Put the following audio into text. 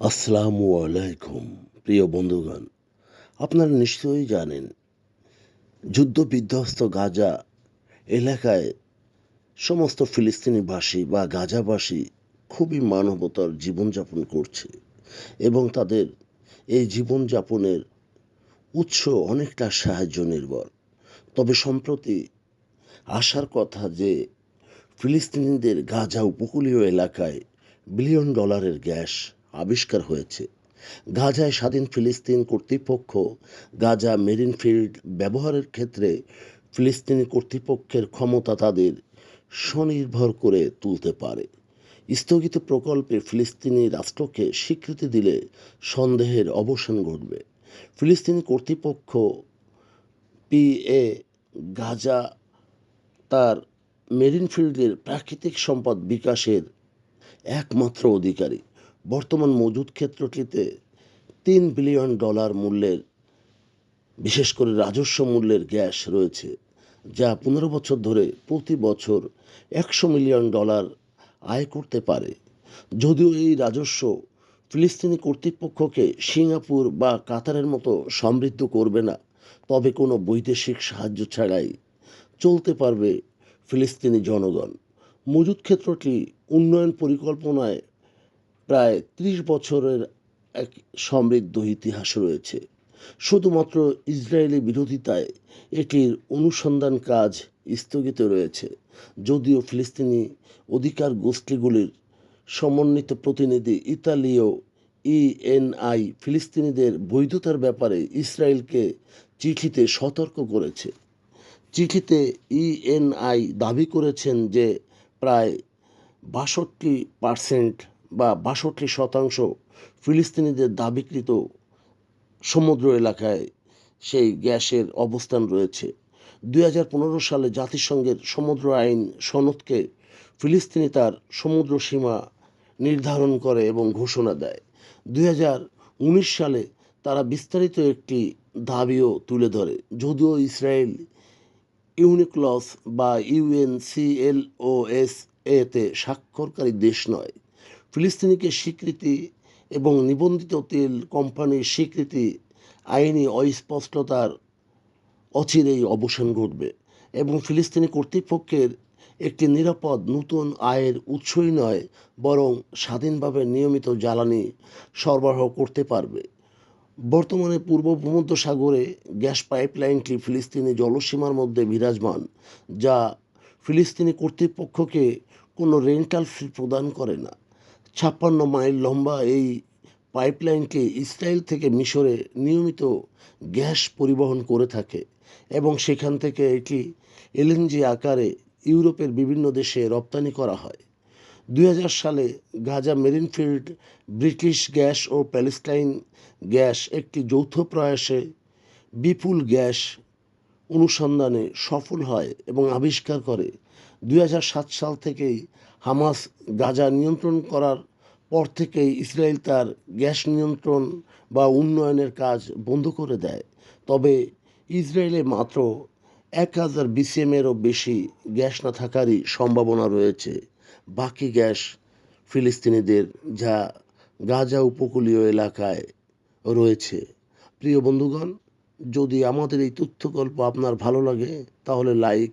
আসসালামু আলাইকুম, প্রিয় বন্ধুগণ। আপনারা নিশ্চয়ই জানেন যুদ্ধ বিধ্বস্ত গাজা এলাকায় সমস্ত ফিলিস্তিনিবাসী বা গাজাবাসী খুবই মানবতার জীবনযাপন করছে এবং তাদের এই জীবনযাপনের উৎস অনেকটা সাহায্য নির্ভর তবে সম্প্রতি আসার কথা যে ফিলিস্তিনিদের গাজা উপকূলীয় এলাকায় বিলিয়ন ডলারের গ্যাস আবিষ্কার হয়েছে। গাজায় স্বাধীন ফিলিস্তিন কর্তৃপক্ষ, গাজা মেরিন ফিল্ড ব্যবহারের ক্ষেত্রে ফিলিস্তিনি কর্তৃপক্ষের ক্ষমতা তাদের স্বনির্ভর করে তুলতে পারে। স্থগিত প্রকল্পে ফিলিস্তিনি রাষ্ট্রকে স্বীকৃতি দিলে সন্দেহের অবসান ঘটবে। ফিলিস্তিনি কর্তৃপক্ষ পিএ গাজা তার মেরিন ফিল্ডের প্রাকৃতিক সম্পদ বিকাশের একমাত্র অধিকারী। বর্তমান মজুদ ক্ষেত্রটিতে তিন বিলিয়ন ডলার মূল্যের, বিশেষ করে রাজস্ব মূল্যের গ্যাস রয়েছে, যা পনেরো বছর ধরে প্রতি বছর একশো মিলিয়ন ডলার আয় করতে পারে। যদিও এই রাজস্ব ফিলিস্তিনি কর্তৃপক্ষকে সিঙ্গাপুর বা কাতারের মতো সমৃদ্ধ করবে না, তবে কোনো বৈদেশিক সাহায্য ছাড়াই চলতে পারবে ফিলিস্তিনি জনগণ। মজুদ ক্ষেত্রটি উন্নয়ন পরিকল্পনায় প্রায় ত্রিশ বছরের এক সমৃদ্ধ ইতিহাস রয়েছে। শুধুমাত্র ইসরায়েলি বিরোধিতায় এটির অনুসন্ধান কাজ স্থগিত রয়েছে, যদিও ফিলিস্তিনি অধিকার গোষ্ঠীগুলির সমন্বিত প্রতিনিধি ইতালীয় ইএনআই ফিলিস্তিনিদের বৈধতার ব্যাপারে ইসরায়েলকে চিঠিতে সতর্ক করেছে। চিঠিতে ইএনআই দাবি করেছেন যে প্রায় বাষট্টি পার্সেন্ট বা বাষট্টি শতাংশ ফিলিস্তিনিদের দাবিকৃত সমুদ্র এলাকায় সেই গ্যাসের অবস্থান রয়েছে। দুই হাজার পনেরো সালে জাতিসংঘের সমুদ্র আইন সনদকে ফিলিস্তিনি তার সমুদ্র সীমা নির্ধারণ করে এবং ঘোষণা দেয়। দুই হাজার উনিশ সালে তারা বিস্তারিত একটি দাবিও তুলে ধরে, যদিও ইসরায়েল ইউনিক্লস বা ইউএনসিএলওএস এতে স্বাক্ষরকারী দেশ নয়। ফিলিস্তিনিকে স্বীকৃতি এবং নিবন্ধিত তেল কোম্পানির স্বীকৃতি আইনি অস্পষ্টতার অচিরেই অবসান ঘটবে এবং ফিলিস্তিনি কর্তৃপক্ষের একটি নিরাপদ নতুন আয়ের উৎসই নয়, বরং স্বাধীনভাবে নিয়মিত জ্বালানি সরবরাহ করতে পারবে। বর্তমানে পূর্ব ভূমধ্য সাগরে গ্যাস পাইপলাইনটি ফিলিস্তিনি জলসীমার মধ্যে বিরাজমান, যা ফিলিস্তিনি কর্তৃপক্ষকে কোনো রেন্টাল ফি প্রদান করে না। ছাপ্পান্ন মাইল লম্বা এই পাইপলাইনটি ইসরায়েল থেকে মিশরে নিয়মিত গ্যাস পরিবহন করে থাকে এবং সেখান থেকে এটি এলএনজি আকারে ইউরোপের বিভিন্ন দেশে রপ্তানি করা হয়। দু হাজার সালে Gaza Marine field British gas ও প্যালেস্টাইন গ্যাস একটি যৌথ প্রয়াসে বিপুল গ্যাস অনুসন্ধানে সফল হয় এবং আবিষ্কার করে। দুই হাজার সাত সাল থেকেই হামাস গাজা নিয়ন্ত্রণ করার পর থেকেই ইসরায়েল তার গ্যাস নিয়ন্ত্রণ বা উন্নয়নের কাজ বন্ধ করে দেয়। তবে ইসরায়েলে মাত্র এক হাজার বিসিএমেরও বেশি গ্যাস না থাকারই সম্ভাবনা রয়েছে। বাকি গ্যাস ফিলিস্তিনিদের যা গাজা উপকূলীয় এলাকায় রয়েছে। প্রিয় বন্ধুগণ, যদি আমাদের এই তথ্যকল্প আপনার ভালো লাগে, তাহলে লাইক